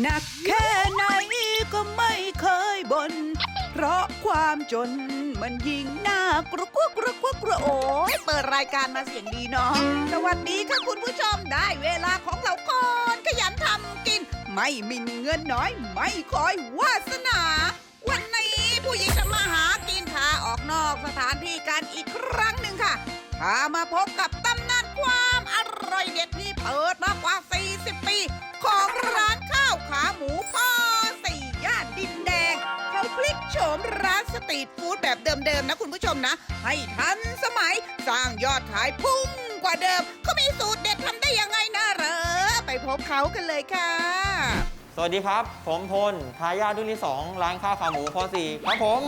หนักแค่ไหนก็ไม่เคยบน่นเพราะความจนมันยิ่งน่ากลัวกลัวกลัวกลัวกลัวโอ้ยเปิดรายการมาเสียงดีเนาะสวัสดีค่ะคุณผู้ชมได้เวลาของเราคนขยันทำกิน ไม่มินเงินน้อย ไม่คอยวาสนา วันนี้ผู้หญิงจะมาหากินพาออกนอกสถานที่กันอีกครั้งหนึ่งค่ะพามาพบกับตำนานความอร่อยเด็ดที่เปิดมากว่า 40 ปี ของร้านาวขาหมูพ่อสี่ย่านดินแดงเขาพลิกโฉมร้านสตรีทฟู้ดแบบเดิมๆนะคุณผู้ชมนะ ให้ทันสมัยสร้างยอดขายพุ่งกว่าเดิม เขามีสูตรเด็ดทำได้ยังไงนะเหรอ ไปพบเขากันเลยค่ะ สวัสดีครับ ผมพลทายาทรุ่นที่ 2 ร้านข้าวขาหมูพอสี่ครับผม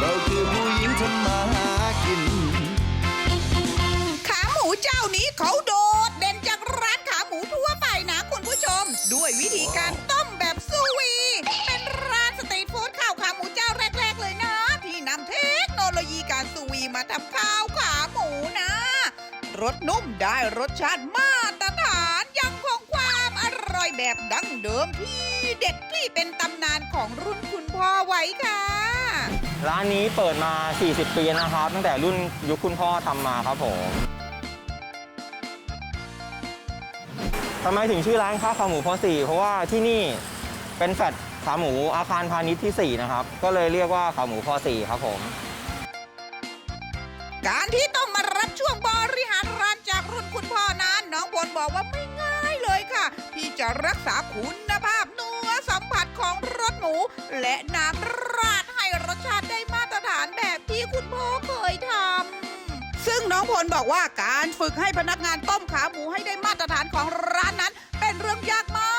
เราคือผู้หญิงทำมาหากิน ขาหมูเจ้านี้เขาโด ด้วยวิธีการต้มแบบซูวี เป็นร้านสตรีทฟู้ดข้าวขาหมูเจ้าแรก ๆ เลยนะ ที่นำเทคโนโลยีการซูวีมาทำข้าวขาหมูนะ รสนุ่มได้รสชาติมาตรฐานยังคงความอร่อยแบบดั้งเดิมที่เด็ดที่เป็นตำนานของรุ่นคุณพ่อไว้ค่ะร้านนี้เปิดมา 40 ปีนะครับ ตั้งแต่รุ่นยุคคุณพ่อทำมาครับผมำไมถึงชื่อร้านข้าวขาหมูพอสี่เพราะว่าที่นี่เป็นแฟลตขาหมูอาคารพาณิชย์ที่ 4 นะครับ ก็เลยเรียกว่าขาหมูพอสี่ครับผม การที่ต้องมารับช่วงบริหารร้านจากรุ่นคุณพ่อนั้นน้องพลบอกว่าไม่ง่ายเลยค่ะ ที่จะรักษาคุณภาพเนื้อสัมผัสของรสหมู และน้ำราดให้รสชาติได้มาตรฐานแบบที่คุณพ่อเคยทำ ซึ่งน้องพลบอกว่าการฝึกให้พนักงานต้มขาหมูให้ได้มาตรฐานของร้านนั้น เป็นเรื่องยากมา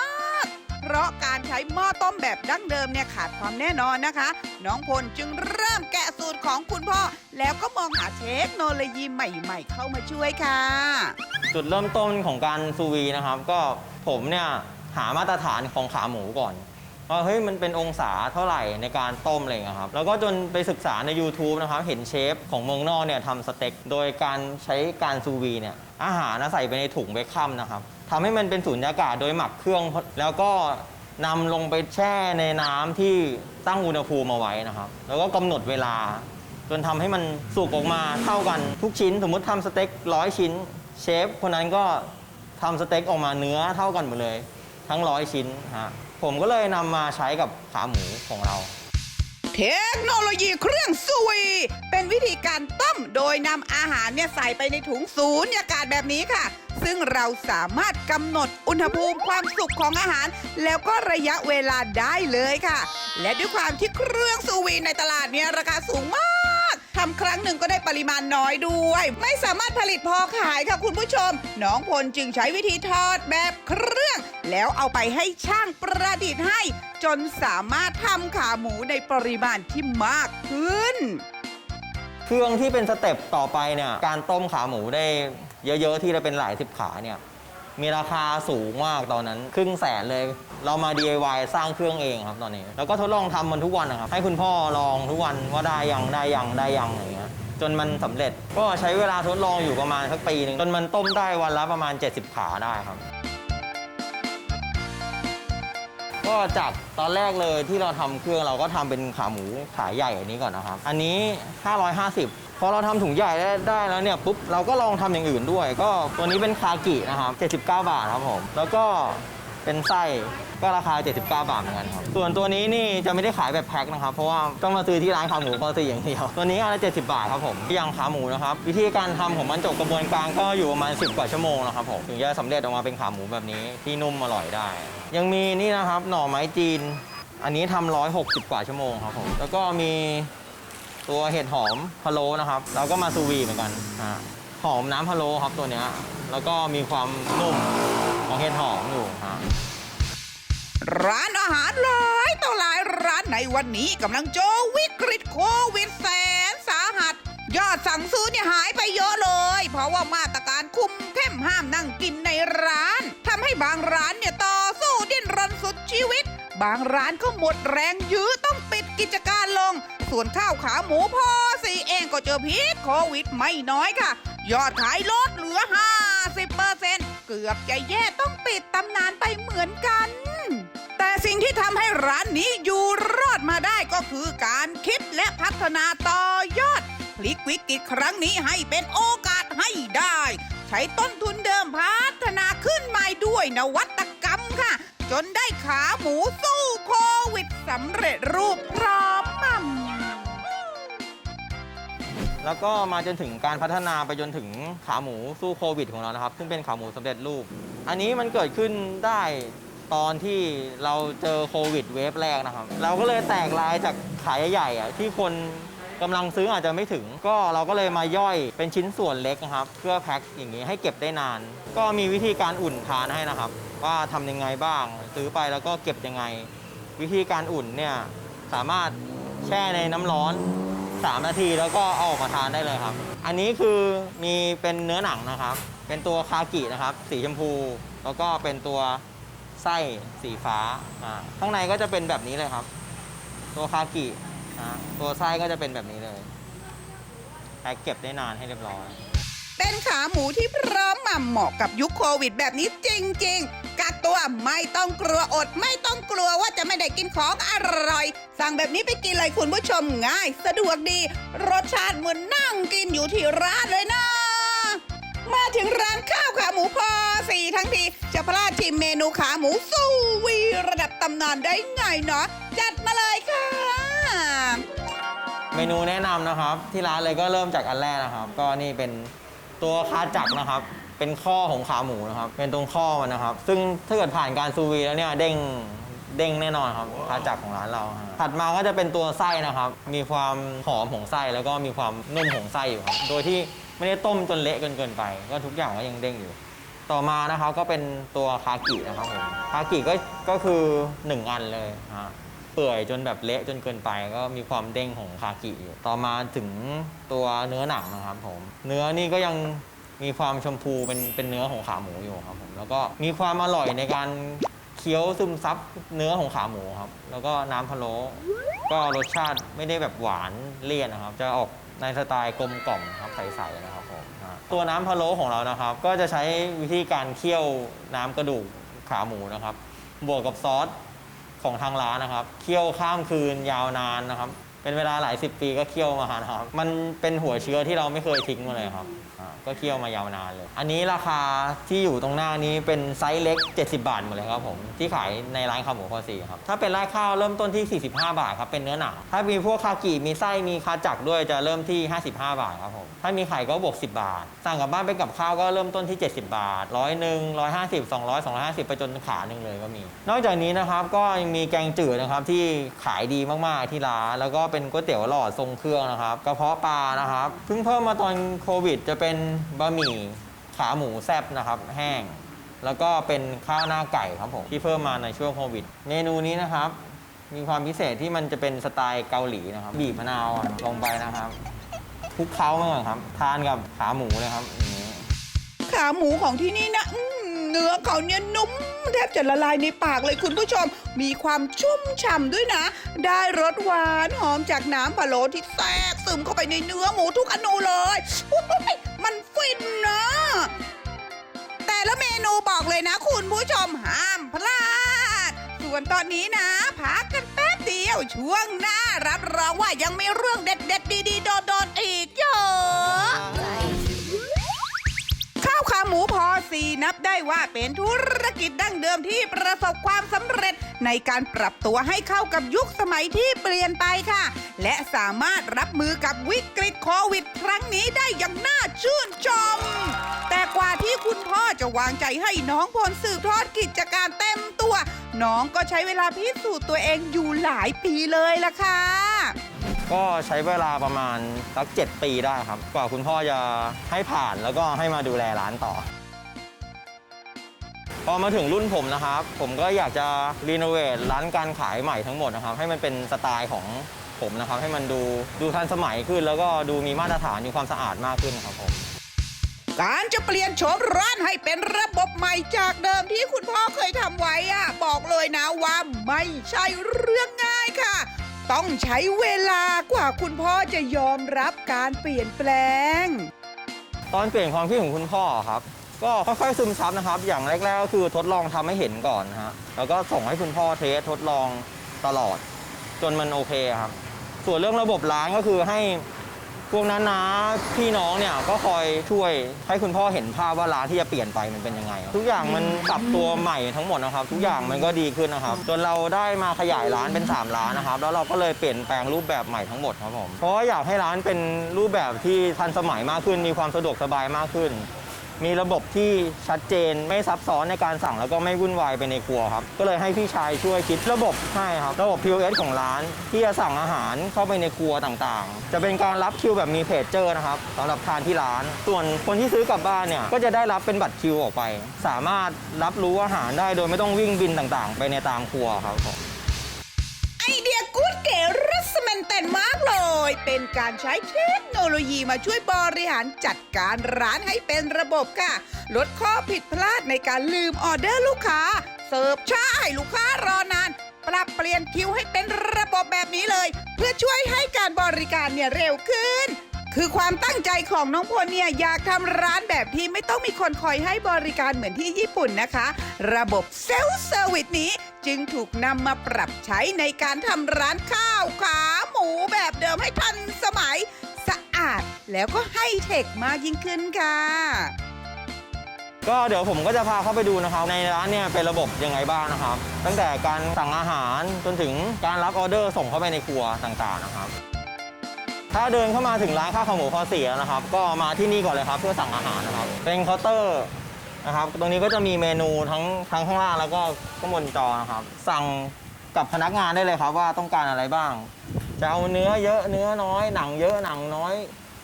ก เพราะการใช้หม้อต้มแบบดั้งเดิมเนี่ยขาดความแน่นอนนะคะ น้องพลจึงเริ่มแกะสูตรของคุณพ่อ แล้วก็มองหาเทคโนโลยีใหม่ ๆ เข้ามาช่วยค่ะ จุดเริ่มต้นของการซูวีนะครับ ก็ผมเนี่ยหามาตรฐานของขาหมูก่อน ว่าเฮ้ยมันเป็นองศาเท่าไหร่ในการต้มอะไรอย่างเงี้ยครับ แล้วก็จนไปศึกษาใน YouTube นะครับ เห็นเชฟของเมืองนอกเนี่ยทำสเต็กโดยการใช้การซูวีเนี่ยอาหารนะใส่ไปในถุงเบคคัมนะครับทำให้มันเป็นสูญญากาศโดยหมักเครื่อง แล้วก็นำลงไปแช่ในน้ำที่ตั้งอุณหภูมิเอาไว้นะครับ แล้วก็กำหนดเวลา จนทำให้มันสุกออกมาเท่ากันทุกชิ้น สมมติทำสเต็กร้อยชิ้น เชฟคนนั้นก็ทำสเต็กออกมาเนื้อเท่ากันหมดเลย ทั้งร้อยชิ้นฮะ ผมก็เลยนำมาใช้กับขาหมูของเรา เทคโนโลยีเครื่องซูวีเป็นวิธีการต้มโดยนำอาหารเนี่ยใส่ไปในถุงสูญญากาศแบบนี้ค่ะ ซึ่งเราสามารถกำหนดอุณหภูมิความสุกของอาหาร แล้วก็ระยะเวลาได้เลยค่ะ และด้วยความที่เครื่องซูวีในตลาดเนี่ยราคาสูงมาก ทำครั้งหนึ่งก็ได้ปริมาณน้อยด้วย ไม่สามารถผลิตพอขายค่ะคุณผู้ชม น้องพลจึงใช้วิธีทอดแบบเครื่อง แล้วเอาไปให้ช่างประดิษฐ์ให้ จนสามารถทำขาหมูในปริมาณที่มากขึ้น เครื่องที่เป็นสเต็ปต่อไปเนี่ยการต้มขาหมูได้เยอะๆที่จะเป็นหลายสิบขาเนี่ย มีราคาสูงมากตอนนั้น ครึ่งแสนเลย เรามา DIY สร้างเครื่องเองครับตอนนี้ แล้วก็ทดลองทำมันทุกวันนะครับ ให้คุณพ่อลองทุกวันว่าได้ยังได้ยังได้ยังอะไรเงี้ยจนมันสำเร็จก็ใช้เวลาทดลองอยู่ประมาณสักปีหนึ่งจนมันต้มได้วันละประมาณ 70 ขาได้ครับ ก็จากตอนแรกเลยที่เราทำเครื่องเราก็ทำเป็นขาหมูขาใหญ่อันนี้ก่อนนะครับ อันนี้ 550 พอเราทำถุงใหญ่ได้ได้แล้วเนี่ยปุ๊บเราก็ลองทำอย่างอื่นด้วย ก็ตัวนี้เป็นคากินะครับ79 บาทครับผมแล้วก็เป็นไส้ก็ราคา 79 บาทเหมือนกันครับ ส่วนตัวนี้นี่จะไม่ได้ขายแบบแพ็คนะครับ เพราะว่าต้องมาซื้อที่ร้านขาหมูพอซื้ออย่างเดียว ตัวนี้อันละ70 บาทครับผมย่างขาหมูนะครับ วิธีการทำของมันจบกระบวนการก็อยู่ประมาณ 10 กว่าชั่วโมงนะครับผม ถึงจะสำเร็จออกมาเป็นขาหมูแบบนี้ที่นุ่มอร่อยได้ ยังมีนี่นะครับหน่อไม้จีน อันนี้ทำ160 กว่าชั่วโมงครับผม แล้วก็มี ตัวเห็ดหอมพะโล้นะครับเราก็มาซูวีเหมือนกันหอมน้ำพะโล้ครับตัวเนี้ยแล้วก็มีความนุ่มของเห็ดหอมอยู่ฮะร้านอาหารหลายต่อหลายร้านในวันนี้กำลังเจอวิกฤตโควิดแสนสาหัส ยอดสั่งซื้อเนี่ยหายไปเยอะเลย เพราะว่ามาตรการคุมเข้มห้ามนั่งกินในร้านทำให้บางร้านเนี่ยต่อสู้ดิ้นรนสุดชีวิต บางร้านก็หมดแรงยื้อต้องปิดกิจการลง ส่วนข้าวขาหมูพ่อสีเองก็เจอพิษโควิดไม่น้อยค่ะ ยอดขายลดเหลือ 50%เกือบจะแย่ต้องปิดตำนานไปเหมือนกัน แต่สิ่งที่ทำให้ร้านนี้อยู่รอดมาได้ก็คือการคิดและพัฒนาต่อยอดพลิกวิกฤตครั้งนี้ให้เป็นโอกาสให้ได้ ใช้ต้นทุนเดิมพัฒนาขึ้นใหม่ด้วยนวัตกรรม จนได้ขาหมูสู้โควิดสำเร็จรูปพร้อมมั่มแล้วก็มาจนถึงการพัฒนาไปจนถึงขาหมูสู้โควิดของเรานะครับ ซึ่งเป็นขาหมูสำเร็จรูป อันนี้มันเกิดขึ้นได้ตอนที่เราเจอโควิดเวฟแรกนะครับ เราก็เลยแตกลายจากขายใหญ่ๆอะที่คน กำลังซื้ออาจจะไม่ถึง ก็เราก็เลยมาย่อยเป็นชิ้นส่วนเล็กนะครับ เพื่อแพ็คอย่างนี้ให้เก็บได้นาน ก็มีวิธีการอุ่นทานให้นะครับ ว่าทำยังไงบ้าง ซื้อไปแล้วก็เก็บยังไง วิธีการอุ่นเนี่ยสามารถแช่ในน้ำร้อน 3 นาทีแล้วก็เอาออกมาทานได้เลยครับ อันนี้คือมีเป็นเนื้อหนังนะครับ เป็นตัวคากินะครับ สีชมพู แล้วก็เป็นตัวไส้สีฟ้าอ่าข้างในก็จะเป็นแบบนี้เลยครับ ตัวคากิ นะตัวไส้ก็จะเป็นแบบนี้เลยแพ็คเก็บได้นานให้เรียบร้อย เป็นขาหมูที่พร้อมมาเหมาะกับยุคโควิดแบบนี้จริง ๆกักตัวไม่ต้องกลัวอด ไม่ต้องกลัวว่าจะไม่ได้กินของอร่อย สั่งแบบนี้ไปกินเลยคุณผู้ชมง่าย สะดวกดี รสชาติเหมือนนั่งกินอยู่ที่ร้านเลยนะมาถึงร้านข้าวขาหมูพอสี่ทั้งที จะพลาดชิมเมนูขาหมูสู้วีระดับตำนานได้ไงเนาะจัดมาเลย เมนูแนะนำนะครับ ที่ร้านเลยก็เริ่มจากอันแรกนะครับ ก็นี่เป็นตัวคาจักรนะครับ เป็นข้อของขาหมูนะครับ เป็นตรงข้อมันนะครับ ซึ่งถ้าเกิดผ่านการซูวีแล้วเนี่ยเด้งเด้งแน่นอนครับคาจักรของร้านเราฮะถัดมาก็จะเป็นตัวไส้นะครับ มีความหอมของไส้แล้วก็มีความนุ่มของไส้อยู่ครับ โดยที่ไม่ได้ต้มจนเละเกินเกินไป ก็ทุกอย่างก็ยังเด้งอยู่ ต่อมานะครับก็เป็นตัวคากินะครับผมคากิก็ก็คือหนึ่งอันเลยฮะ ปื่อยจนแบบเละจนเกินไปก็มีความเด้งของคากิอยู่ต่อมาถึงตัวเนื้อหนังนะครับผม เนื้อนี่ก็ยังมีความชมพูเป็นเป็นเนื้อของขาหมูอยู่ครับผมแล้วก็มีความอร่อยในการเคี้ยวซึมซับเนื้อของขาหมูครับ แล้วก็น้ำพะโล้ก็รสชาติไม่ได้แบบหวานเลี่ยนนะครับ จะออกในสไตล์กลมกล่อมครับใสๆนะครับผมตัวน้ำพะโล้ของเรานะครับ ก็จะใช้วิธีการเคี่ยวน้ำกระดูกขาหมูนะครับ บวกกับซอส ของทางร้านนะครับ เคี่ยวข้ามคืนยาวนานนะครับ เป็นเวลาหลายสิบปีก็เคี่ยวมานะครับ มันเป็นหัวเชื้อที่เราไม่เคยทิ้งมาเลยครับ ก็เคี่ยวมายาวนานเลย อันนี้ราคาที่อยู่ตรงหน้านี้เป็นไซส์เล็ก 70 บาทหมดเลยครับผมที่ขายในร้านข้าวหมูพอสีครับถ้าเป็นราดข้าวเริ่มต้นที่ 45 บาทครับเป็นเนื้อหนังถ้ามีพวกคากิมีไส้มีคาจักด้วยจะเริ่มที่ 55 บาทครับผมถ้ามีไข่ก็บวก 10 บาทสั่งกลับบ้านไปกับข้าวก็เริ่มต้นที่ 70 บาทร้อยหนึ่งร้อยห้าสิบสองร้อยสองร้อยห้าสิบไปจนขาหนึ่งเลยก็มี นอกจากนี้นะครับก็ยังมีแกงจืดนะครับที่ขายดีมากๆที่ร้านแล้วก็เป็นก๋วยเตี๋ยวหลอดทรงเครื่องนะครับกระเพาะปลานะครับเพิ่งเพิ่มมาตอนโควิดจะเป็นบะหมี่ขาหมูแซบนะครับแห้ง แล้วก็เป็นข้าวหน้าไก่ครับผมที่เพิ่มมาในช่วงโควิด เมนูนี้นะครับ มีความพิเศษที่มันจะเป็นสไตล์เกาหลีนะครับ บีบมะนาวลงไปนะครับคลุกเคล้ามาก่อนครับ ทานกับขาหมูเลยครับอย่างนี้ ขาหมูของที่นี่นะอื้อเนื้อเขาเนี่ยนุ่มแทบจะละลายในปากเลยคุณผู้ชม มีความชุ่มฉ่ำด้วยนะ ได้รสหวานหอมจากน้ำพะโล้ที่แทรกซึมเข้าไปในเนื้อหมูทุกอนูเลย แต่ละเมนูบอกเลยนะคุณผู้ชมห้ามพลาด ส่วนตอนนี้นะ พักกันแป๊บเดียวช่วงหน้ารับรองว่ายังมีเรื่องเด็ดๆดีๆโดดๆอีกเยอะข้าวขาหมูพอ สีนับได้ว่าเป็นธุรกิจดั้งเดิมที่ประสบความสำเร็จในการปรับตัวให้เข้ากับยุคสมัยที่เปลี่ยนไปค่ะ และสามารถรับมือกับวิกฤตโควิด ครั้งนี้ได้อย่างน่าชื่นชม แต่กว่าที่คุณพ่อจะวางใจให้น้องพลสืบทอดกิจการเต็มตัว น้องก็ใช้เวลาพิสูจน์ตัวเองอยู่หลายปีเลยล่ะค่ะก็ใช้เวลาประมาณสักเจ็ดปีได้ครับ กว่าคุณพ่อจะให้ผ่านแล้วก็ให้มาดูแลร้านต่อ พอมาถึงรุ่นผมนะครับ ผมก็อยากจะรีโนเวทร้านการขายใหม่ทั้งหมดนะครับ ให้มันเป็นสไตล์ของผมนะครับ ให้มันดูดูทันสมัยขึ้น แล้วก็ดูมีมาตรฐานมีความสะอาดมากขึ้นครับผม การจะเปลี่ยนโฉมร้านให้เป็นระบบใหม่จากเดิมที่คุณพ่อเคยทำไว้อะบอกเลยนะว่าไม่ใช่เรื่องง่ายค่ะ ต้องใช้เวลากว่าคุณพ่อจะยอมรับการเปลี่ยนแปลง ตอนเปลี่ยนความคิดของคุณพ่อครับ ก็ค่อยๆซึมซับนะครับ อย่างแรกๆก็คือทดลองทำให้เห็นก่อนนะฮะแล้วก็ส่งให้คุณพ่อเทสทดลองตลอด จนมันโอเคครับ ส่วนเรื่องระบบล้างก็คือให้พวกน้าๆพี่น้องเนี่ยก็คอยช่วยให้คุณพ่อเห็นภาพว่าร้านที่จะเปลี่ยนไปมันเป็นยังไง ทุกอย่างมันปรับตัวใหม่ทั้งหมดนะครับ ทุกอย่างมันก็ดีขึ้นนะครับ จนเราได้มาขยายร้านเป็น 3 ร้านนะครับ แล้วเราก็เลยเปลี่ยนแปลงรูปแบบใหม่ทั้งหมดครับผมเพราะอยากให้ร้านเป็นรูปแบบที่ทันสมัยมากขึ้นมีความสะดวกสบายมากขึ้น มีระบบที่ชัดเจนไม่ซับซ้อนในการสั่งแล้วก็ไม่วุ่นวายไปในครัวครับ ก็เลยให้พี่ชายช่วยคิดระบบให้ครับ ระบบ POS ของร้าน ที่จะสั่งอาหารเข้าไปในครัวต่างๆ จะเป็นการรับคิวแบบมีเพจเจอร์นะครับสำหรับทานที่ร้าน ส่วนคนที่ซื้อกลับบ้านเนี่ยก็จะได้รับเป็นบัตรคิวออกไป สามารถรับรู้อาหารได้โดยไม่ต้องวิ่งบินต่างๆ ไปในตามครัวครับผมไอเดียกู๊ดเก๋ร สแมนแต่นมากเลย เป็นการใช้เทคโนโลยีมาช่วยบริหารจัดการร้านให้เป็นระบบค่ะ ลดข้อผิดพลาดในการลืมออเดอร์ลูกค้า เสิร์ฟช้าให้ลูกค้ารอนาน ปรับเปลี่ยนคิวให้เป็นระบบแบบนี้เลย เพื่อช่วยให้การบริการเนี่ยเร็วขึ้นคือความตั้งใจของน้องพลเนี่ยอยากทำร้านแบบที่ไม่ต้องมีคนคอยให้บริการเหมือนที่ญี่ปุ่นนะคะ ระบบเซลฟ์เซอร์วิสนี้ จึงถูกนำมาปรับใช้ในการทำร้านข้าวขาหมูแบบเดิมให้ทันสมัยสะอาดแล้วก็ให้เทคมากยิ่งขึ้นค่ะ ก็เดี๋ยวผมก็จะพาเข้าไปดูนะครับ ในร้านเนี่ยเป็นระบบยังไงบ้างนะครับ ตั้งแต่การสั่งอาหารจนถึงการรับออเดอร์ส่งเข้าไปในครัวต่างๆนะครับ ถ้าเดินเข้ามาถึงร้านข้าวขาหมูคอเสียนะครับ ก็มาที่นี่ก่อนเลยครับเพื่อสั่งอาหารนะครับ เป็นเคาน์เตอร์ นะครับ ตรงนี้ก็จะมีเมนูทั้งทั้งข้างล่างแล้วก็ข้างบนจอนะครับ สั่งกับพนักงานได้เลยครับว่าต้องการอะไรบ้าง จะเอาเนื้อเยอะเนื้อน้อย หนังเยอะหนังน้อย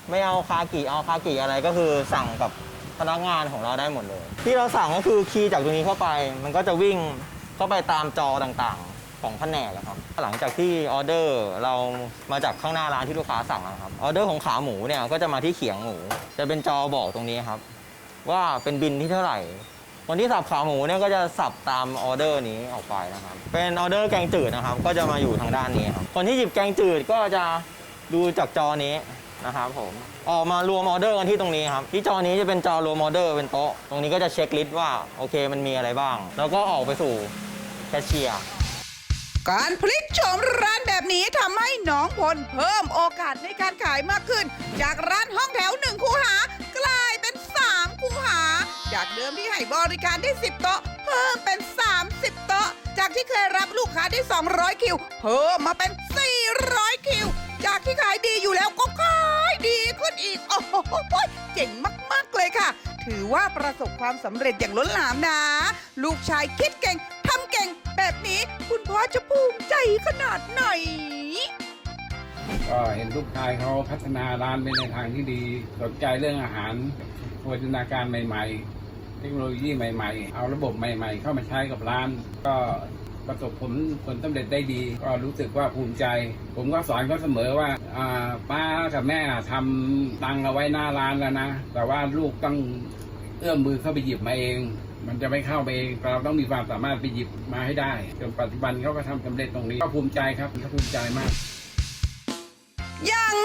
ไม่เอาคากิเอาคากิอะไรก็คือสั่งกับพนักงานของเราได้หมดเลย ที่เราสั่งก็คือคีย์จากตรงนี้เข้าไป มันก็จะวิ่งเข้าไปตามจอต่างๆ ของแผนกอะครับ หลังจากที่ออเดอร์เรามาจากข้างหน้าร้านที่ลูกค้าสั่งนะครับออเดอร์ของขาหมูเนี่ยก็จะมาที่เขียงหมู จะเป็นจอบอกตรงนี้ครับ ว่าเป็นบินที่เท่าไหร่คนที่สับขาหมูเนี่ยก็จะสับตามออเดอร์นี้ออกไปนะครับ เป็นออเดอร์แกงจืดนะครับ ก็จะมาอยู่ทางด้านนี้ครับคนที่หยิบแกงจืดก็จะดูจากจอนี้นะครับผมออกมารวมออเดอร์กันที่ตรงนี้ครับ ที่จอนี้จะเป็นจอรวมออเดอร์เป็นโต๊ะ ตรงนี้ก็จะเช็คลิสต์ว่าโอเคมันมีอะไรบ้าง แล้วก็ออกไปสู่แคชเชียร์การพลิกโฉมร้านแบบนี้ทำให้น้องพลเพิ่มโอกาสในการขายมากขึ้น จากร้านห้องแถวหนึ่งคูหา คูหา จากเดิมที่ให้บริการได้ 10 โต๊ะ เพิ่มเป็น 30 โต๊ะ จากที่เคยรับลูกค้าได้ 200 คิว เพิ่มมาเป็น 400 คิว จากที่ขายดีอยู่แล้วก็ขายดีขึ้นอีก โอ้โหเจ๋งมาก ๆ เลยค่ะ ถือว่าประสบความสำเร็จอย่างล้นหลามนะ ลูกชายคิดเก่งทำเก่ง แบบนี้คุณพ่อจะภูมิใจขนาดไหน ก็เห็นลูกชายเขาพัฒนาร้านไปในทางที่ดี สนใจเรื่องอาหารโภชนาการใหม่ ๆ เทคโนโลยีใหม่ ๆ เอาระบบใหม่ ๆ เข้ามาใช้กับร้าน ก็ประสบผลผลสำเร็จได้ดี ก็รู้สึกว่าภูมิใจ ผมก็สอนเขาเสมอว่าป้ากับแม่ทำตังเอาไว้หน้าร้านแล้วนะ แต่ว่าลูกต้องเอื้อมมือเข้าไปหยิบมาเอง มันจะไม่เข้าไปเองเราต้องมีความสามารถไปหยิบมาให้ได้ จนปัจจุบันเขาก็ทำสำเร็จตรงนี้ ก็ภูมิใจครับเขาภูมิใจมาก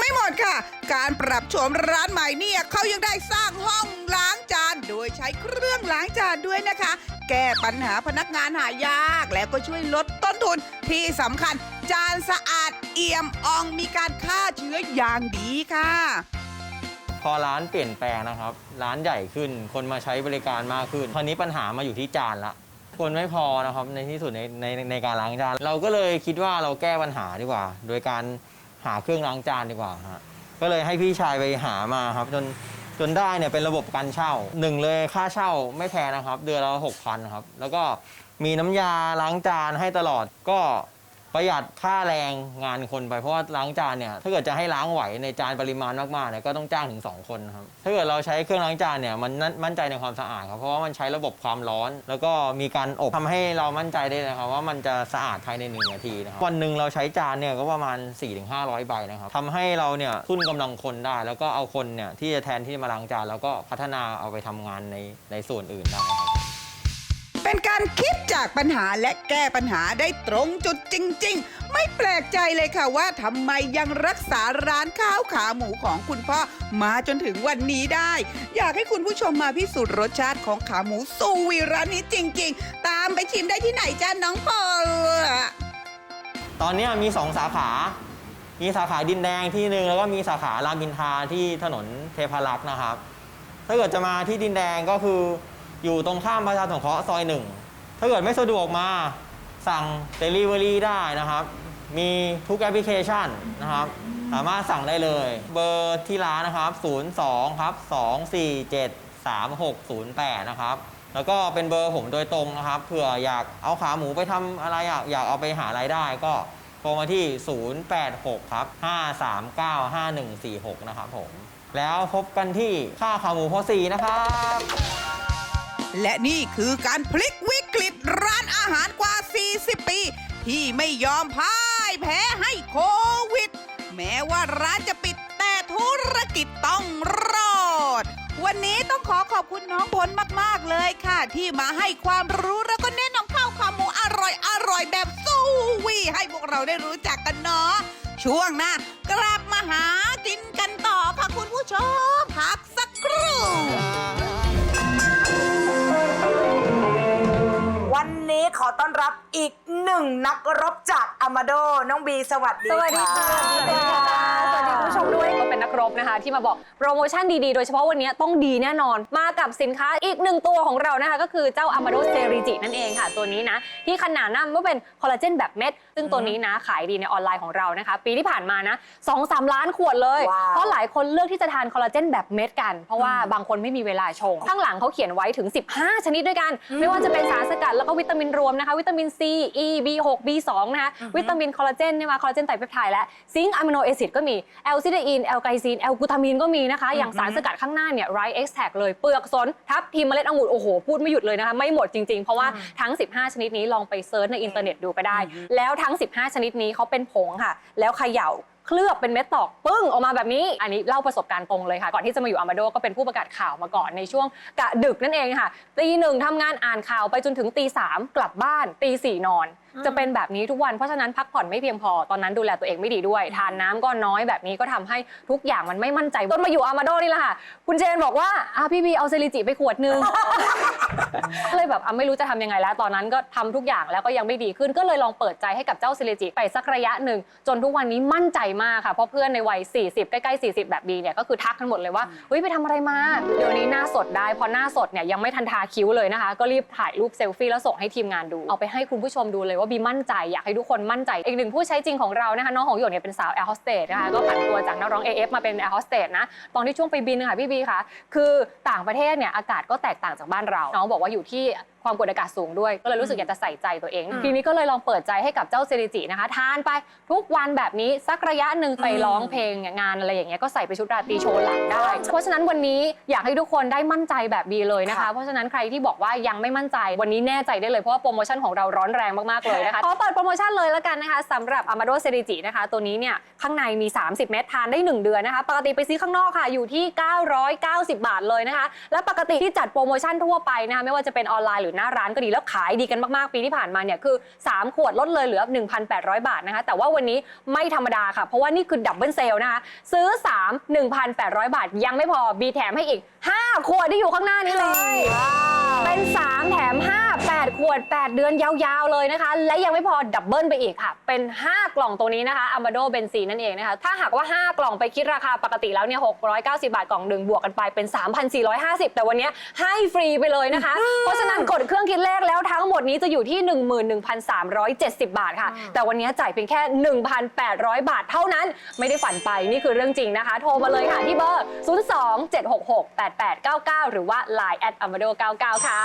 ไม่หมดค่ะ การปรับโฉมร้านใหม่เนี่ยเขายังได้สร้างห้องล้างจาน โดยใช้เครื่องล้างจานด้วยนะคะ แก้ปัญหาพนักงานหายาก แล้วก็ช่วยลดต้นทุนที่สำคัญ จานสะอาดเอี่ยมอ่องมีการฆ่าเชื้ออย่างดีค่ะ พอร้านเปลี่ยนแปลงนะครับ ร้านใหญ่ขึ้น คนมาใช้บริการมากขึ้นคราวนี้ปัญหามาอยู่ที่จานละคนไม่พอนะครับในที่สุดในในในการล้างจานเราก็เลยคิดว่าเราแก้ปัญหาดีกว่า โดยการ หาเครื่องล้างจานดีกว่าฮะก็เลยให้พี่ชายไปหามาครับ จนจนได้เนี่ยเป็นระบบการเช่าหนึ่งเลยค่าเช่าไม่แพงนะครับ เดือนละหกพันครับ แล้วก็มีน้ำยาล้างจานให้ตลอดก็ ประหยัดค่าแรงงานคนไปเพราะว่าล้างจานเนี่ยถ้าเกิดจะให้ล้างไหวในจานปริมาณมากๆเนี่ยก็ต้องจ้างถึง 2 คนครับถ้าเกิดเราใช้เครื่องล้างจานเนี่ยมันมั่นใจในความสะอาดครับเพราะว่ามันใช้ระบบความร้อน แล้วก็มีการอบทำให้เรามั่นใจได้เลยครับว่ามันจะสะอาดภายในหนึ่งนาทีนะครับวันหนึ่งเราใช้จานเนี่ยก็ประมาณ 4-500 ใบนะครับทำให้เราเนี่ยทุนกำลังคนได้ แล้วก็เอาคนเนี่ยที่จะแทนที่มาล้างจานแล้วก็พัฒนาเอาไปทำงานในในส่วนอื่นได้ครับ เป็นการคิดจากปัญหาและแก้ปัญหาได้ตรงจุดจริง ๆ ไม่แปลกใจเลยค่ะว่าทำไมยังรักษาร้านข้าวขาหมูของคุณพ่อมาจนถึงวันนี้ได้ อยากให้คุณผู้ชมมาพิสูจน์รสชาติของขาหมูซูวีร้านนี้จริง ๆ ตามไปชิมได้ที่ไหนจ้าน้องพอลตอนนี้มี2สาขา มีสาขาดินแดงที่หนึ่งแล้วก็มีสาขารามอินทราที่ถนนเทพารักษ์นะครับ ถ้าเกิดจะมาที่ดินแดงก็คือ อยู่ตรงข้ามประชาสงเคราะห์ซอยหนึ่ง ถ้าเกิดไม่สะดวกมาสั่ง Delivery ได้นะครับ มีทุกแอปพลิเคชันนะครับ สามารถสั่งได้เลย เบอร์ที่ร้านนะครับ 02ครับ247 3608 นะครับ แล้วก็เป็นเบอร์ผมโดยตรงนะครับ เผื่ออยากเอาขาหมูไปทำอะไรอะอยากเอาไปหารายได้ก็โทรมาที่ 086 ครับ 539 5146 นะครับผม แล้วพบกันที่ข้าขาหมูพอสีนะครับ และนี่คือการพลิกวิกฤตร้านอาหารกว่า 40 ปี ที่ไม่ยอมพ่ายแพ้ให้โควิด แม้ว่าร้านจะปิดแต่ธุรกิจต้องรอด วันนี้ต้องขอขอบคุณน้องพลมาก ๆ เลยค่ะ ที่มาให้ความรู้แล้วก็แนะนำข้าวขาหมูอร่อยอร่อยแบบสู้วีให้พวกเราได้รู้จักกันเนาะช่วงหน้ากลับมาหากินกันต่อค่ะคุณผู้ชมพักสักครู่ นี้ขอต้อนรับอีกหนึ่งนักรบจากอามาโดน้องบีสวัสดีสวัสดีค่ะ สวัสดีค่ะสวัสดีคุณผู้ชมด้วยก็เป็นนักรบนะคะ ที่มาบอกโปรโมชั่นดีๆ โดยเฉพาะวันนี้ต้องดีแน่นอน มากับสินค้าอีกหนึ่งตัวของเรานะคะ ก็คือเจ้า Amado s e r i g i นั่นเองค่ะ ตัวนี้นะ ที่ขนาดน้ำว่าเป็นคอลลาเจนแบบเม็ด ซึ่งตัวนี้นะขายดีในออนไลน์ของเรานะคะ ปีที่ผ่านมานะ2อสล้านขวดเลย ว้าว เพราะหลายคนเลือกที่จะทานคอลลาเจนแบบเม็ดกัน เพราะว่าบางคนไม่มีเวลาชง ข้างหลังเขาเขียนไว้ถึง 15 ชนิดด้วยกัน ไม่ว่าจะเป็นสารสกัดแล้วก็วิตามินรวมนะคะ วิตามิน C E B6 B2 นะคะวิตามินคอลลาเจนเนี่ยมาคอลลาเจนไตรเปปไทด์และซิงค์อะมิโนแอซิดก็มีแอลซิเดอีนแอลไกซีนแอลกลูตามีนก็มีนะคะ อย่างสารสกัดข้างหน้าเนี่ยไรเอ็กซ์แทกเลยเปลือกสนทับทิมเมล็ดองุ่นโอ้โหพูดไม่หยุดเลยนะคะ ไม่หมดจริง ๆ เพราะว่าทั้ง 15 ชนิดนี้ลองไปเซิร์ชในอินเทอร์เน็ตดูก็ได้ แล้วทั้ง 15 ชนิดนี้เขาเป็นผงค่ะ แล้วเขย่า เคลือบเป็นเม็ดตอกปึ้งออกมาแบบนี้ อันนี้เล่าประสบการณ์ตรงเลยค่ะ ก่อนที่จะมาอยู่อามาโดก็เป็นผู้ประกาศข่าวมาก่อนในช่วงกะดึกนั่นเองค่ะตีหนึ่งทำงานอ่านข่าวไปจนถึงตีสามกลับบ้านตีสี่นอนจะเป็นแบบนี้ทุกวันเพราะฉะนั้นพักผ่อนไม่เพียงพอตอนนั้นดูแลตัวเองไม่ดีด้วย ทานน้ำก็น้อยแบบนี้ก็ทำให้ทุกอย่างมันไม่มั่นใจจนมาอยู่อามาโดนี่แหละค่ะคุณเจนบอกว่าอะพี่บีเอาเซริจิไปขวดนึงก็เลยแบบอะไม่รู้จะทำยังไงแล้ว ตอนนั้นก็ทำทุกอย่างแล้วก็ยังไม่ดีขึ้นก็เลยลองเปิดใจให้กับเจ้าซิเลจิไปสักระยะหนึ่งจนทุกวันนี้มั่นใจมากค่ะเพราะเพื่อนในวัย 40 ใกล้ๆ 40 แบบบีเนี่ยก็คือทักกันหมดเลยว่าเฮ้ยไปทำอะไรมาเดี๋ยวนี้หน้าสดได้พอหน้าสดเนี่ยยังไม่ทันทาคิ้วเลยนะคะ ก็รีบถ่ายรูปเซลฟี่แล้วส่งให้ทีมงานดูเอาไปให้คุณผู้ชมดูเลยว่าบีมั่นใจอยากให้ทุกคนมั่นใจอีกหนึ่งผู้ใช้จริงของเรานะคะน้องของหยกเนี่ยเป็นสาวแอร์โฮสเตสนะคะก็ผันตัวจากนักร้อง AF มาเป็นแอร์โฮสเตสนะตอนที่ช่วงไปบินค่ะพี่บีคะคือต่างประเทศเนี่ยอากาศก็แตกต่างจากบ้านเรา น้องบอกว่าอยู่ที่ ความกดอากาศสูงด้วย ก็เลยรู้สึกอยากจะใส่ใจตัวเอง ทีนี้ก็เลยลองเปิดใจให้กับเจ้าเซริจินะคะ ทานไปทุกวันแบบนี้สักระยะหนึ่งไปร้องเพลงงานอะไรอย่างเงี้ยก็ใส่ไปชุดราตรีโชว์หลังได้ เพราะฉะนั้นวันนี้อยากให้ทุกคนได้มั่นใจแบบบีเลยนะคะ เพราะฉะนั้นใครที่บอกว่ายังไม่มั่นใจวันนี้แน่ใจได้เลยเพราะว่าโปรโมชั่นของเราร้อนแรงมากๆเลยนะคะขอเปิดโปรโมชั่นเลยแล้วกันนะคะสำหรับ Amado s e r i g i นะคะ ตัวนี้เนี่ยข้างในมี 30 เม็ดทานได้ 1 เดือนนะคะ ปกติไปซื้อข้างนอกค่ะอยู่ที่ 990 บาทเลยนะคะ และปกติที่จัดโปรโมชั่นทั่วไปนะคะไม่ว่าจะเป็นออนไลน์หรือหน้าร้านก็ดีแล้วขายดีกันมากๆ ปีที่ผ่านมาเนี่ยคือ 3 ขวดลดเลยเหลือ 1,800 บาทนะคะ แต่ว่าวันนี้ไม่ธรรมดาค่ะ เพราะว่านี่คือดับเบิลเซลนะคะ ซื้อ 3 1,800 บาท ยังไม่พอบีแถมให้อีก5 ขวดที่อยู่ข้างหน้านี้เลย เป็น 3 แถม 5 8 ขวด 8 เดือนยาวๆเลยนะคะ และยังไม่พอดับเบิลไปอีกค่ะ เป็น 5 กล่องตัวนี้นะคะ Amado เบนซีนั่นเองนะคะ ถ้าหากว่า 5 กล่องไปคิดราคาปกติแล้วเนี่ย690 บาทกล่องหนึ่งบวกกันไปเป็น 3,450 แต่วันนี้ให้ฟรีไปเลยนะคะ เพราะฉะนั้นกดเครื่องคิดเลขแล้วทั้งหมดนี้จะอยู่ที่ 11,370 บาทค่ะ แต่วันนี้จ่ายเพียงแค่ 1,800 บาทเท่านั้นไม่ได้ฝันไปนี่คือเรื่องจริงนะคะ โทรมาเลยค่ะที่เบอร์02-766-8899 หรือว่า Line at amado 99ค่ะ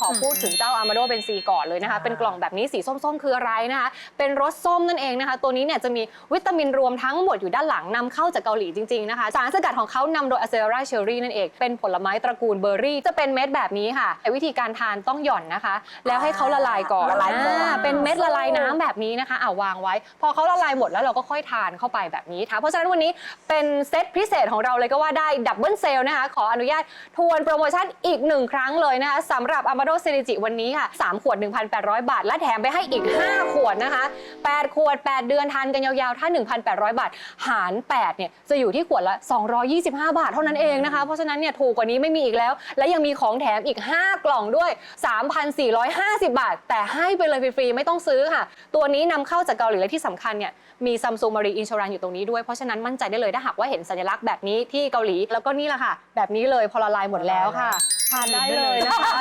ขอพูดถึงเจ้า Amado เป็นซีก่อนเลยนะคะ เป็นกล่องแบบนี้สีส้มๆ คืออะไรนะคะ เป็นรสส้มนั่นเองนะคะ ตัวนี้เนี่ยจะมีวิตามินรวมทั้งหมดอยู่ด้านหลังนำเข้าจากเกาหลีจริง ๆ นะคะ สารสกัดของเขานำโดย a c e r a cherry นั่นเอง เป็นผลไม้ตระกูลเบอร์รี่ จะเป็นเม็ดแบบนี้ค่ะวิธีธีการทานต้องหย่อนนะคะ แล้วให้เขาละลายก่อนละลายก่อนอ่าเป็นเม็ดละลายน้ำแบบนี้นะคะอ่าวางไว้ พอเขาละลายหมดแล้วเราก็ค่อยทานเข้าไปแบบนี้ค่ะเพราะฉะนั้นวันนี้เป็นเซตพิเศษของเราเลยก็ว่าได้ดับเบิลเซลนะคะ ขออนุญาตทวนโปรโมชั่นอีกหนึ่งครั้งเลยนะคะสำหรับ Amado s e r i j i วันนี้ค่ะ 3 ขวด 1,800 บาท และแถมไปให้อีก 5 ขวดนะคะ 8 ขวด 8 เดือนทานกันยาวๆ ถ้า 1,800 บาท หาร 8 เนี่ย จะอยู่ที่ขวดละ 225 บาทเท่านั้นเองนะคะ เพราะฉะนั้นเนี่ยถูกกว่านี้ไม่มีอีกแล้ว และยังมีของแถมอีก 5 กล่องด้วย 3,450 บาท แต่ให้ไปเลยฟรีๆไม่ต้องซื้อค่ะ ตัวนี้นำเข้าจากเกาหลีและที่สำคัญเนี่ยมีซัมซุงมารีอินช r รันอยู่ตรงนี้ด้วยเพราะฉะนั้นมั่นใจได้เลยถ้าหากว่าเห็นสัญลักษณ์แบบนี้ที่เกาหลีแล้วก็นี่แหละค่ะแบบนี้เลยพอละลายหมดแล้วค่ะทานได้เลยนะคะ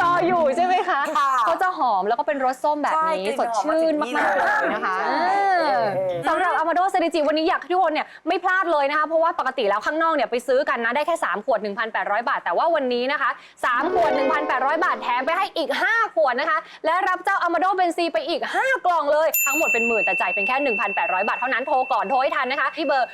รออยู่ใช่ไหมคะ ค่ะ เขาจะหอมแล้วก็เป็นรสส้มแบบนี้ใช่สดชื่นกลิ่นหอมมามากถึงนี่ๆเลยเลยนะคะใช่เออสำหรับ Amado s e r i j i วันนี้อยากให้ทุกคนเนี่ยไม่พลาดเลยนะคะ เพราะว่าปกติแล้วข้างนอกเนี่ยไปซื้อกันนะได้แค่ 3 ขวด 1,800 บาท แต่ว่าวันนี้นะคะ 3 ขวด 1,800 บาทแถมไปให้อีก 5 ขวดนะคะ และรับเจ้า Amado เบนซีไปอีก 5 กล่องเลย ทั้งหมดเป็นหมื่นแต่จ่ายเป็นแค่ 1,800 บาทเท่านั้นโทรก่อนโทรให้ทันนะคะที่เบอร์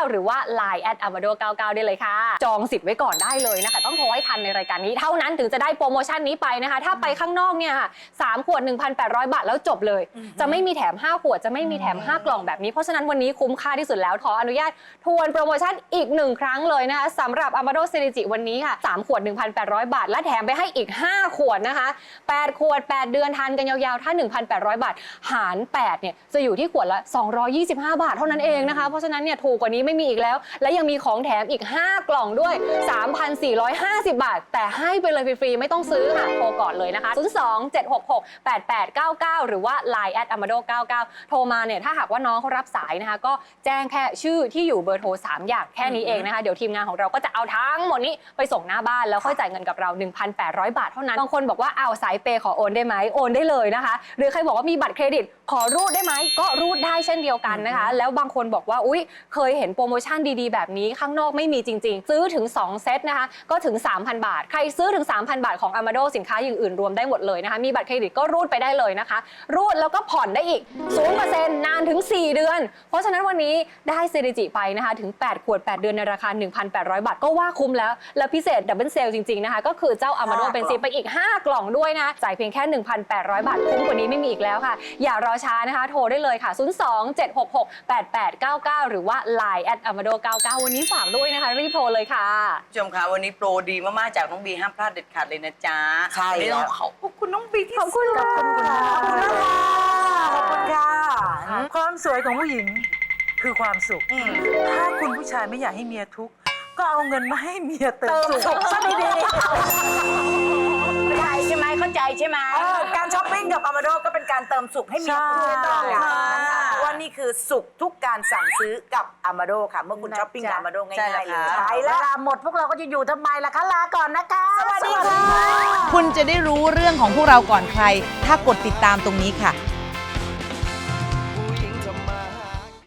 027668899 หรือว่า Line at amado 99ได้เลยค่ะ จองสิทธิ์ไว้ก่อนได้เลยนะคะ ต้องโทรให้ทันในรายการนี้เท่านั้นถึงจะได้โปรโมชั่นนี้ไปนะคะ ถ้าไปข้างนอกเนี่ยค่ะสามขวด 1,800 บาทแล้วจบเลย จะไม่มีแถม 5 ขวดจะไม่มีแถม 5 กล่องแบบนี้ เพราะฉะนั้นวันนี้คุ้มค่าที่สุดแล้ว ขออนุญาตทวนโปรโมชั่นอีกหนึ่งครั้งเลยนะคะสำหรับ Amado s e r i j i วันนี้ค่ะ3ขวด 1,800 บาท และแถมไปให้อีก 5 ขวดนะคะ8ขวด 8 เดือนทานกันยาวๆ ถ้า 1,800 บาท หาร8เนี่ยจะอยู่ที่ขวดละ 225 บาทเท่านั้นเองนะคะ เพราะฉะนั้นเนี่ยถูกกว่านี้ไม่มีอีกแล้ว และยังมีของแถมอีก 5 กล่องด้วย 3,450 บาท แต่ให้ไปเลยฟรีๆไม่ต้องซื้อค่ะโทรก่อนเลยนะคะ 02-766-8899 หรือว่า Line at amado 99 โทรมาเนี่ยถ้าหากว่าน้องเขารับสายนะคะ ก็แจ้งแค่ชื่อที่อยู่เบอร์โทร 3 อย่างแค่นี้เองนะคะ เดี๋ยวทีมงานของเราก็จะเอาทั้งหมดนี้ไปส่งหน้าบ้านแล้วค่อยจ่ายเงินกับเรา 1,800 บาทเท่านั้น บางคนบอกว่าเอาสายเปย์ขอโอนได้ไหมโอนได้เลยนะคะ หรือใครบอกว่ามีบัตรเครดิตขอรูดได้ไหมก็รูดได้เช่นเดียวกันนะคะ แล้วบางคนบอกว่าอุ๊ยเคยเห็นโปรโมชั่นดีๆ แบบนี้ข้างนอกไม่มีจริง ๆ ซื้อถึง 2 เซตนะคะก็ถึง 3,000 บาท ใครซื้อถึง 3,000 บาทของ Amado สินค้าอย่างอื่นรวมได้หมดเลยนะคะมีบัตรเครดิตก็รูดไปได้เลยนะคะ รูดแล้วก็ผ่อนได้อีก 0%นานถึง 4 เดือน เพราะฉะนั้นวันนี้ได้เซริจิไปนะคะถึง 8 ขวด 8 เดือนในราคา 1,800 บาทก็ว่าคุ้มแล้ว และพิเศษดับเบิลเซลจริงๆนะคะก็คือเจ้า Amado ห้ากล่องเป็นซีไปอีก 5 กล่องด้วยนะจ่ายเพียงแค่ 1,800 บาทคุ้มกว่านี้ไม่มีอีกแล้วค่ะ อย่ารอช้านะคะ โทรได้เลยค่ะ 02-766-8899 หรือว่า Line at amado 99วันนี้ฝากด้วยนะคะรีบโทรเลยค่ะผู้ชมคะวันนี้โปรดีมากๆจากน้องบีห้ามพลาดเด็ดขาดเลยนะจ๊ะใช่วันนี้ต้องแล้ว ขอบคุณน้องบีที่ขอบคุณสุดค่ะ ขอบคุณนะคะขอบคุณค่ะความสวยของผู้หญิงคือความสุขอืมถ้าคุณผู้ชายไม่อยากให้เมียทุกข์ก็เอาเงินมาให้เมียเติมเติมสุสุขขซะดีเข้า ใจใช่ไหมเข้าใจใช่ไหมๆเออการช้อปปิ้งกับอามาโดก็เป็นการเติมสุขให้เมียคุณด้วยต้องกันนะคะเพราะว่านี่คือสุขทุกการสั่งซื้อกับอามาโดค่ะ เมื่อคุณช้อปปิ้งกับอามาโดง่ายๆเลยใช่ใช่เวแล้วลาหมดพวกเราก็จะอยู่ทำไมล่ะคะลาก่อนนะคะ สวัสดีค่ะ คุณจะได้รู้เรื่องของพวกเราก่อนใคร ถ้ากดติดตามตรงนี้ค่ะ